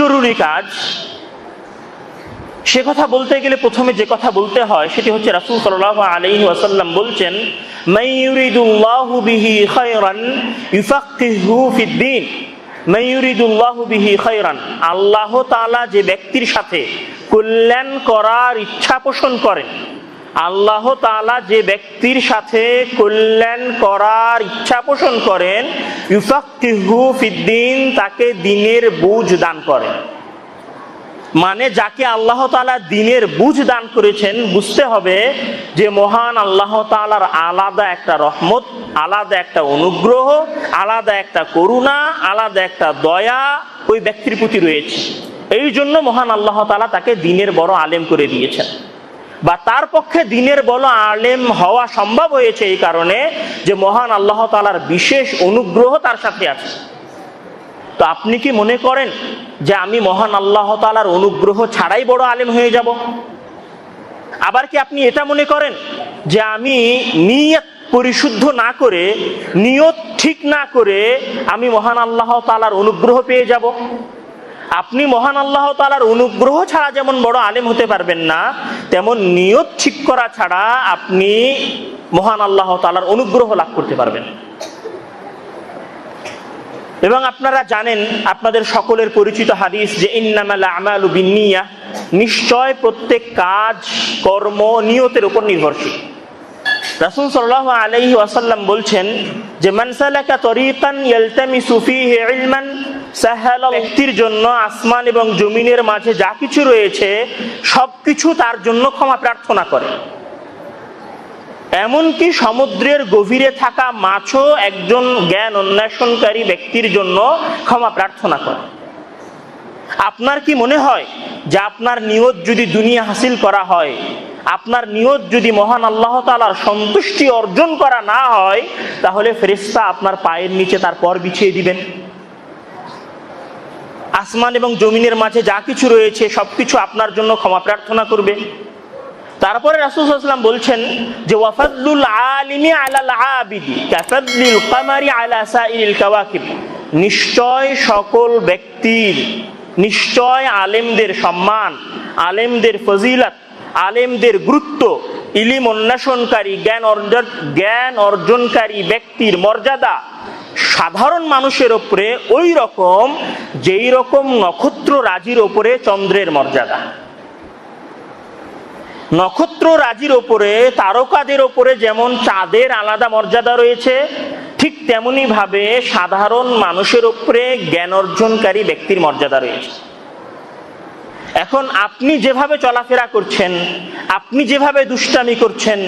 জরুরি কাজ, সে কথা বলতে গেলে প্রথমে যে কথা বলতে হয় সেটি হচ্ছে রাসূল সাল্লাল্লাহু আলাইহি ওয়াসাল্লাম বলছেন, মান ইউরিদুল্লাহু বিহি খায়রান ইউফাক্কিহু ফিদ্দিন মান ইউরিদুল্লাহু বিহি খায়রান, আল্লাহ তাআলা যে ব্যক্তির সাথে কল্যাণ করার ইচ্ছা পোষণ করেন আল্লাহ তাআলা যে ব্যক্তির সাথে কল্যাণ করার ইচ্ছা পোষণ করেন, ইউফাক্কিহু ফিদ্দিন, তাকে দিনের বুঝ দান করেন। মানে যাকে আল্লাহ তাআলা দিনের বুঝ দান করেছেন, বুঝতে হবে যে মহান আল্লাহ তাআলার আলাদা একটা রহমত, আলাদা একটা অনুগ্রহ, আলাদা একটা করুণা, আলাদা একটা দয়া ওই ব্যক্তির প্রতি রয়েছে। এই জন্য মহান আল্লাহ তাআলা তাকে দিনের বড় আলেম করে দিয়েছেন। বা তার পক্ষে দিনের বড় আলেম হওয়া সম্ভব হয়েছে এই কারণে যে মহান আল্লাহ তালার বিশেষ অনুগ্রহ তার সাথে আছে। তো আপনি কি মনে করেন যে আমি মহান আল্লাহ তালার অনুগ্রহ ছাড়াই বড় আলেম হয়ে যাব? আবার কি আপনি এটা মনে করেন যে আমি নিয়ত পরিশুদ্ধ না করে, নিয়ত ঠিক না করে আমি মহান আল্লাহ তালার অনুগ্রহ পেয়ে যাব? আপনি মহান আল্লাহ তালার অনুগ্রহ ছাড়া যেমন বড় আলেম হতে পারবেন না, তেমন নিয়ত ঠিক করা ছাড়া আপনি মহান আল্লাহ তালার অনুগ্রহ লাভ করতে পারবেন। এবং আপনারা জানেন, আপনাদের সকলের পরিচিত হাদিস যে ইন্নামাল নিশ্চয় প্রত্যেক কাজ, কর্ম, নিয়তের উপর নির্ভরশীল। রাসূল সাল্লাল্লাহু আলাইহি ওয়াসাল্লাম বলছেন যে, মান সালাকা তরিকান ইয়ালতামিসু ফীহি ইলমান ব্যক্তির জন্য আসমান এবং জমিনের মাঝে যা কিছু রয়েছে, সবকিছু তার জন্য ক্ষমা প্রার্থনা করে। এমনকি সমুদ্রের গভীরে থাকা মাছও একজন জ্ঞান অন্বেষণকারী ব্যক্তির জন্য ক্ষমা প্রার্থনা করে। আপনার কি মনে হয় যে আপনার নিয়ত যদি দুনিয়া হাসিল করা হয়, আপনার নিয়ত যদি মহান আল্লাহ তালার সন্তুষ্টি অর্জন করা না হয়, তাহলে ফেরেস্তা আপনার পায়ের নিচে তার পর বিছিয়ে দিবেন। আসমান এবং জমিনের মাঝে যা কিছু রয়েছে সব কিছু আপনার জন্য ক্ষমা প্রার্থনা করবে। তারপরে রাসূলুল্লাহ বলছেন যে, ওয়াফাদলুল আলিমি আলাল আবিদি কাওয়াকিব। নিশ্চয় সকল ব্যক্তির, নিশ্চয় আলেমদের সম্মান, আলেমদের ফজিলত, আলেমদের গুরুত্ব, ইলিম অন্বেষণকারী, জ্ঞান অর্জন, জ্ঞান অর্জনকারী ব্যক্তির মর্যাদা সাধারণ মানুষের ওপরে ওই রকম, যেই রকম নক্ষত্র রাজির ওপরে চন্দ্রের মর্যাদা। নক্ষত্র রাজির ওপরে তারকাদের ওপরে যেমন চাঁদের আলাদা মর্যাদা রয়েছে, ঠিক তেমনি ভাবে সাধারণ মানুষের ওপরে জ্ঞান অর্জনকারী ব্যক্তির মর্যাদা রয়েছে। এখন আপনি যেভাবে চলাফেরা করছেন, আপনি যেভাবে দুষ্টামি করছেন,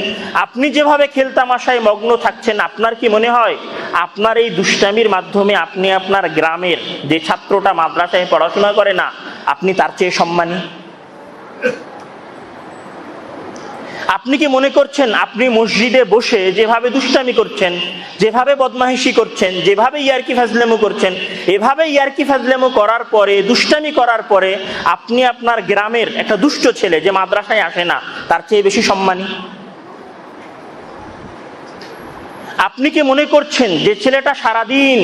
আপনি যেভাবে খেলতামাশায় মগ্ন থাকছেন, আপনার কি মনে হয়? আপনার এই দুষ্টামির মাধ্যমে আপনি আপনার গ্রামের যে ছাত্রটা মাদ্রাসায় পড়াশোনা করে না, আপনি তার চেয়ে সম্মানী? আপনি কি মনে করছেন আপনি মসজিদে বসে যেভাবে দুষ্টামি করছেন, যেভাবে বদমাহিশি করছেন, যেভাবে ইয়ারকি ফাজলেমো করছেন, এভাবে ইয়ারকি ফাজলেমো করার পরে, দুষ্টামি করার পরে আপনি আপনার গ্রামের একটা দুষ্ট ছেলে যে মাদ্রাসায় আসে না, তার চেয়ে বেশি সম্মানী? আপনি কি মনে করছেন যে ছেলেটা সারাদিন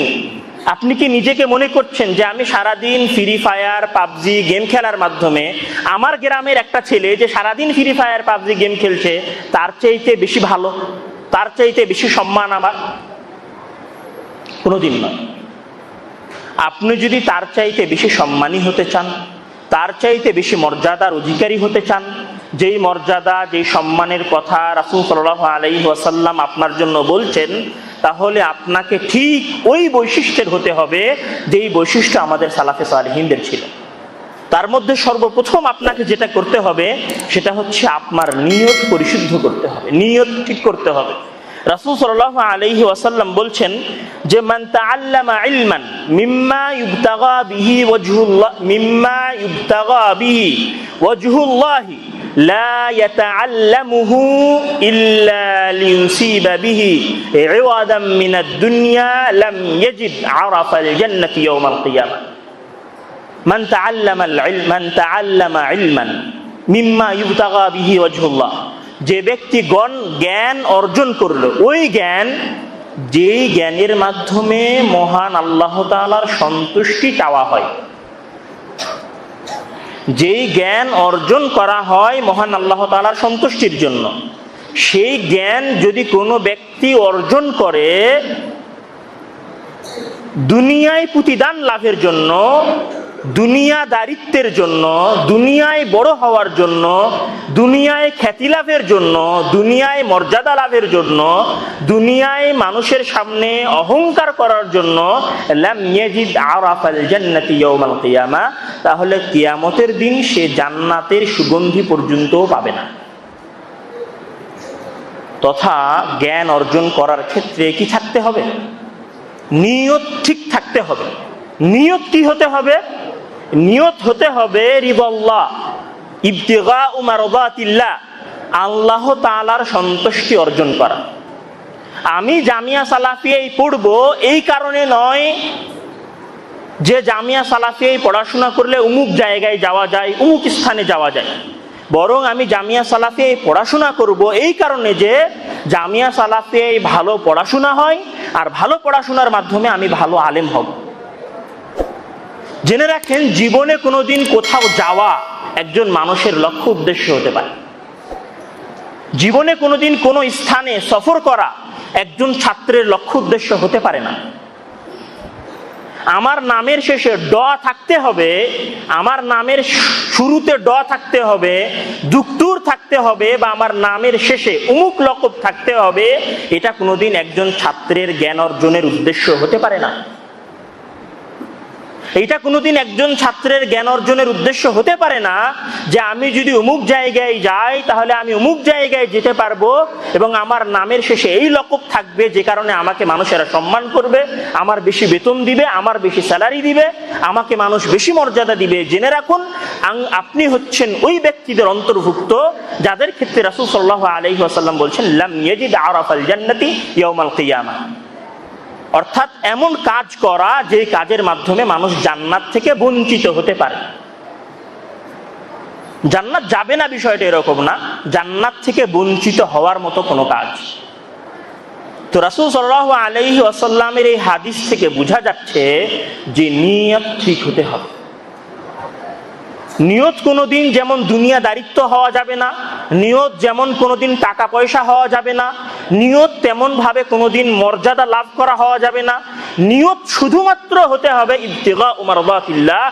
আপনি কি নিজেকে মনে করছেন যে আমি সারাদিন ফ্রি ফায়ার পাবজি গেম খেলার মাধ্যমে আমার গ্রামের একটা ছেলে যে সারাদিন ফ্রি ফায়ার পাবজি গেম খেলছে, তার চাইতে বেশি ভালো, তার চাইতে বেশি সম্মান আমার? কোনোদিন নয়। আপনি যদি তার চাইতে বেশি সম্মানী হতে চান, তার চাইতে বেশি মর্যাদার অধিকারী হতে চান, যেই মর্যাদা, যেই সম্মানের কথা রাসুল সাল্লাহ আলাই ওয়াসাল্লাম আপনার জন্য বলছেন তাহলে আপনাকে ঠিক ওই বৈশিষ্ট্যের হতে হবে যেই বৈশিষ্ট্য আমাদের সালাফে সালহিনদের ছিল। তার মধ্যে সর্বপ্রথম আপনাকে যেটা করতে হবে সেটা হচ্ছে আপনার নিয়ত পরিশুদ্ধ করতে হবে, নিয়ত ঠিক করতে হবে। রাসূল সাল্লাল্লাহু আলাইহি ওয়াসাল্লাম বলছেন যে মিম্মা মিম্মা বিহি لا يتعلمه إلا ليصيب به عوضا من الدنيا لم يجد عرف الجنة يوم القيامة من تعلم العلم من تعلم علما مما يبتغى به وجه الله যে ব্যক্তি গণ জ্ঞান অর্জন করলো ওই জ্ঞান যেই জ্ঞানের মাধ্যমে মহান আল্লাহ তাআলার সন্তুষ্টি চাওয়া হয় যেই জ্ঞান অর্জন করা হয় মহান আল্লাহ তালার সন্তুষ্টির জন্য, সেই জ্ঞান যদি কোনো ব্যক্তি অর্জন করে, দুনিয়ায় প্রতিদান লাভের জন্য দুনিয়াদারিত্বের জন্য, দুনিয়ায় বড় হওয়ার জন্য, দুনিয়ায় খ্যাতি লাভের জন্য, দুনিয়ায় মর্যাদা লাভের জন্য, দুনিয়ায় মানুষের সামনে অহংকার করার জন্য তাহলে কিয়ামতের দিন সে জান্নাতের সুগন্ধি পর্যন্ত পাবে না। তথা জ্ঞান অর্জন করার ক্ষেত্রে কি থাকতে হবে? নিয়ত ঠিক থাকতে হবে। নিয়ত কি হতে হবে নিয়ত হতে হবে রিবল্লাহ ইবতিগা উমারবাতিল্লাহ আল্লাহ তাআলার সন্তুষ্টি অর্জন করা। আমি জামিয়া সালাফিয়াই পড়ব এই কারণে নয় যে জামিয়া সালাফিয়াই পড়াশোনা করলে উমুক জায়গায় যাওয়া যায়, উমুক স্থানে যাওয়া যায়। বরং আমি জামিয়া সালাফিয়াই পড়াশোনা করব এই কারণে যে জামিয়া সালাফিয়াই ভালো পড়াশোনা হয় আর ভালো পড়াশোনার মাধ্যমে আমি ভালো আলেম হব। জেনে রাখেন, জীবনে কোনোদিন কোথাও যাওয়া একজন মানুষের লক্ষ্য উদ্দেশ্য হতে পারে। জীবনে কোনোদিন কোনো স্থানে সফর করা একজন ছাত্রের লক্ষ্য উদ্দেশ্য হতে পারে না। আমার নামের শেষে ড থাকতে হবে, আমার নামের শুরুতে ড থাকতে হবে, দুক্তুর থাকতে হবে বা আমার নামের শেষে উমুক লকব থাকতে হবে, এটা কোনোদিন একজন ছাত্রের জ্ঞান অর্জনের উদ্দেশ্য হতে পারে না। এটা কোনোদিন একজন ছাত্রের জ্ঞান অর্জনের উদ্দেশ্য হতে পারে না যে আমি যদি অমুক জায়গায় যাই, তাহলে আমি অমুক জায়গায় যেতে পারব এবং আমার নামের শেষে এই লকব থাকবে যে কারণে আমাকে মানুষেরা সম্মান করবে, আমার বেশি বেতন দিবে, আমার বেশি স্যালারি দিবে, আমাকে মানুষ বেশি মর্যাদা দিবে। জেনে রাখুন আপনি হচ্ছেন ওই ব্যক্তিদের অন্তর্ভুক্ত যাদের ক্ষেত্রে রাসূল সাল্লাল্লাহু আলাইহি ওয়াসাল্লাম বলছেন, লাম ইয়াজিদ আরাফাল জান্নাতি ইয়াউমাল কিয়ামা। অর্থাৎ এমন কাজ করা যে কাজের মাধ্যমে মানুষ জান্নাত থেকে বঞ্চিত হতে পারে। জান্নাত যাবে না বিষয়টা এরকম না, জান্নাত থেকে বঞ্চিত হওয়ার মতো কোনো কাজ। তো রাসুল সাল্লাহ আলাইহি ওয়াসাল্লামের এই হাদিস থেকে বোঝা যাচ্ছে যে নিয়ত ঠিক হতে হবে। নিয়ত কোনোদিন যেমন দুনিয়া দারিত্ব হওয়া যাবে না, নিয়ত যেমন কোনোদিন টাকা পয়সা হওয়া যাবে না, নিয়ত তেমন ভাবে কোনোদিন মর্যাদা লাভ করা হওয়া যাবে না, নিয়ত শুধুমাত্র হতে হবে ইবতিগা উমারবাতিল্লাহ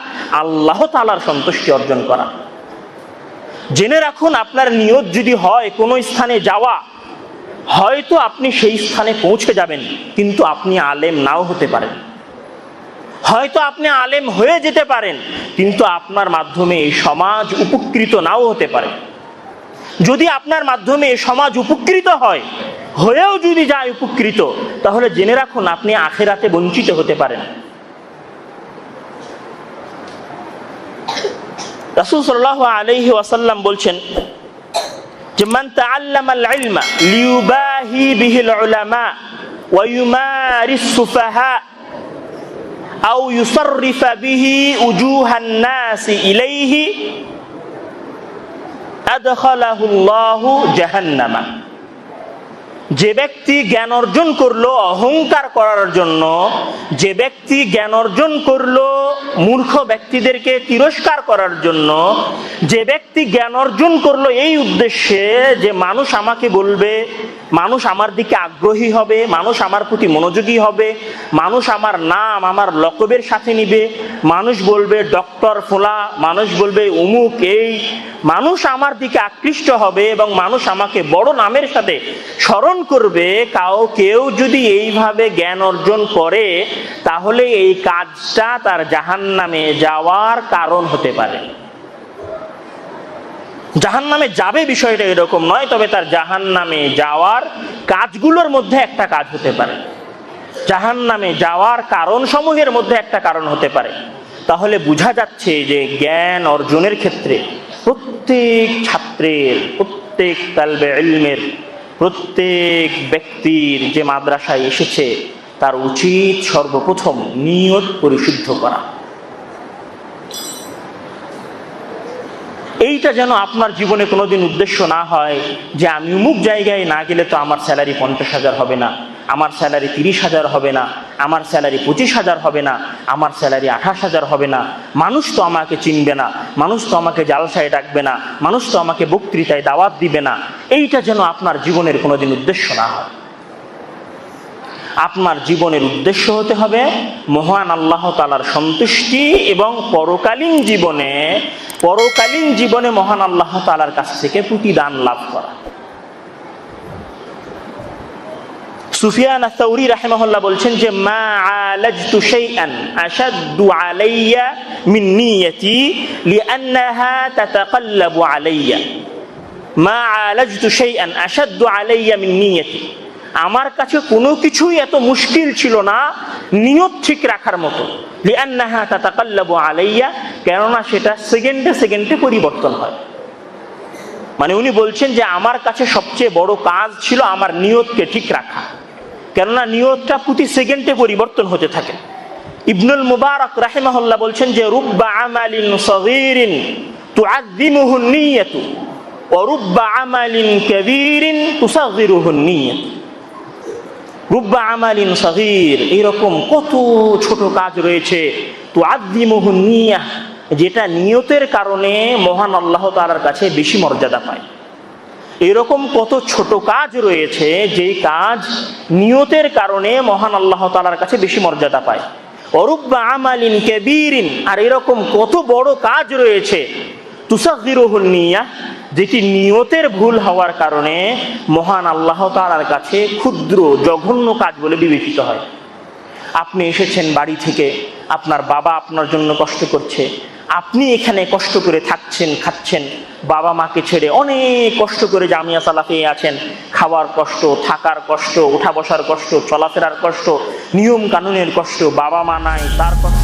আল্লাহ তাআলার সন্তুষ্টি অর্জন করা। জেনে রাখুন, আপনার নিয়ত যদি হয় কোনো স্থানে যাওয়া, হয়তো আপনি সেই স্থানে পৌঁছে যাবেন, কিন্তু আপনি আলেম নাও হতে পারেন। হয়তো আপনি আলেম হয়ে যেতে পারেন, কিন্তু আপনার মাধ্যমে এই সমাজ উপকৃত নাও হতে পারে। যদি আপনার মাধ্যমে সমাজ উপকৃত হয়, হয়েও যদি যায় উপকৃত, তাহলে জেনে রাখুন আপনি আখেরাতে বঞ্চিত হতে পারেন। রাসূল আলাইহি ওয়াসাল্লাম বলছেন যে সুফাহা أو يصرف به وجوه الناس إليه أدخله الله جهنم. যে ব্যক্তি জ্ঞান অর্জন করল অহংকার করার জন্য, যে ব্যক্তি জ্ঞান অর্জন করল মূর্খ ব্যক্তিদেরকে তিরস্কার করার জন্য, যে ব্যক্তি জ্ঞান অর্জন করল এই উদ্দেশ্যে যে মানুষ আমাকে বলবে, মানুষ আমার দিকে আগ্রহী হবে, মানুষ আমার প্রতি মনোযোগী হবে, মানুষ আমার নাম আমার লকবের সাথে নিবে, মানুষ বলবে, ডক্টর ফোলা মানুষ বলবে উমুক এই মানুষ আমার দিকে আকৃষ্ট হবে এবং মানুষ আমাকে বড় নামের সাথে স্মরণ করবে, কাউ কেউ যদি এইভাবে জ্ঞান অর্জন করে, তাহলে এই কাজটা তার জাহান নামে যাওয়ার কারণ হতে পারে। জাহান নামে যাবে বিষয়টা এরকম নয়, তবে তার জাহান নামে যাওয়ার কাজগুলোর মধ্যে একটা কাজ হতে পারে। জাহান নামে যাওয়ার কারণ সমূহের মধ্যে একটা কারণ হতে পারে। তাহলে বোঝা যাচ্ছে যে জ্ঞান অর্জনের ক্ষেত্রে প্রত্যেক ছাত্রের, প্রত্যেক তালবে ইলমের, প্রত্যেক ব্যক্তির যে মাদ্রাসায় এসেছে, তার উচিত সর্বপ্রথম নিয়ত পরিশুদ্ধ করা। এইটা যেন আপনার জীবনে কোনোদিন উদ্দেশ্য না হয় যে আমি অমুক জায়গায় না গেলে তো আমার স্যালারি পঞ্চাশ হাজার হবে না, আমার স্যালারি তিরিশ হাজার হবে না। আমার স্যালারি পঁচিশ হাজার হবে না, আমার স্যালারি আঠাশ হাজার হবে না। মানুষ তো আমাকে চিনবে না, মানুষ তো আমাকে জালসায় ডাকবে না, মানুষ তো আমাকে বক্তৃতায় দাওয়াত দিবে না। এইটা যেন আপনার জীবনের কোনোদিন উদ্দেশ্য না হয়। আপনার জীবনের উদ্দেশ্য হতে হবে মহান আল্লাহ তালার সন্তুষ্টি এবং পরকালীন জীবনে পরকালীন জীবনে মহান আল্লাহ তালার কাছ থেকে প্রতিদান লাভ করা। সুফিয়ান আসাউরি রাহেমাহুল্লাহ বলছেন যে, মা আলাজতু শাইআন আশাদ্দু আলাইয়া মিন নিয়তি লিআন্নাহা তাতাকাল্লাবু আলাইয়া। মা আলাজতু শাইআন আশাদ্দু আলাইয়া মিন নিয়তি। আমার কাছে কোনো কিছুই এত মুশকিল ছিল না নিয়ত ঠিক রাখার মতো। লিআন্নাহা তাতাকাল্লাবু আলাইয়া, কেননা সেটা সেকেন্ডে সেকেন্ডে পরিবর্তন হয়। মানে উনি বলছেন যে, আমার কাছে সবচেয়ে বড় কাজ ছিল আমার নিয়তকে ঠিক রাখা। কেননা নিয়তটা প্রতি সেকেন্ডে পরিবর্তন হতে থাকে। ইবনুল মুবারক রাহিমাহুল্লাহ বলছেন যে, রুব্বা আমালিন সগীরিন তুআযিমুহু নিয়তু ওয়া রুব্বা আমালিন কাবীরিন তুসাগিরুহু নিয়ত। রুব্বা আমালিন সগীর, এরকম কত ছোট কাজ রয়েছে তুআযিমুহু নিয়াহ, যেটা নিয়তের কারণে মহান আল্লাহ তাআলার কাছে বেশি মর্যাদা পায়। এরকম কত ছোট কাজ রয়েছে, যেই কাজ নিয়তের কারণে মহান আল্লাহ তালার কাছে বেশি মর্যাদা পায়। অরুব্বা আমালিন কেবিরিন, আর এরকম কত বড় কাজ রয়েছে। তুষাকিরহুল নিয়া, যেটি নিয়তের ভুল হওয়ার কারণে মহান আল্লাহ তালার কাছে ক্ষুদ্র, জঘন্য কাজ বলে বিবেচিত হয়। আপনি এসেছেন বাড়ি থেকে, আপনার বাবা আপনার জন্য কষ্ট করছে, আপনি এখানে কষ্ট করে থাকছেন, খাচ্ছেন বাবা মাকে ছেড়ে অনেক কষ্ট করে জামিয়া সালাফে আছেন। খাওয়ার কষ্ট, থাকার কষ্ট, উঠা বসার কষ্ট, চলাফেরার কষ্ট, নিয়ম কানুনের কষ্ট, বাবা মা নাই, তার কষ্ট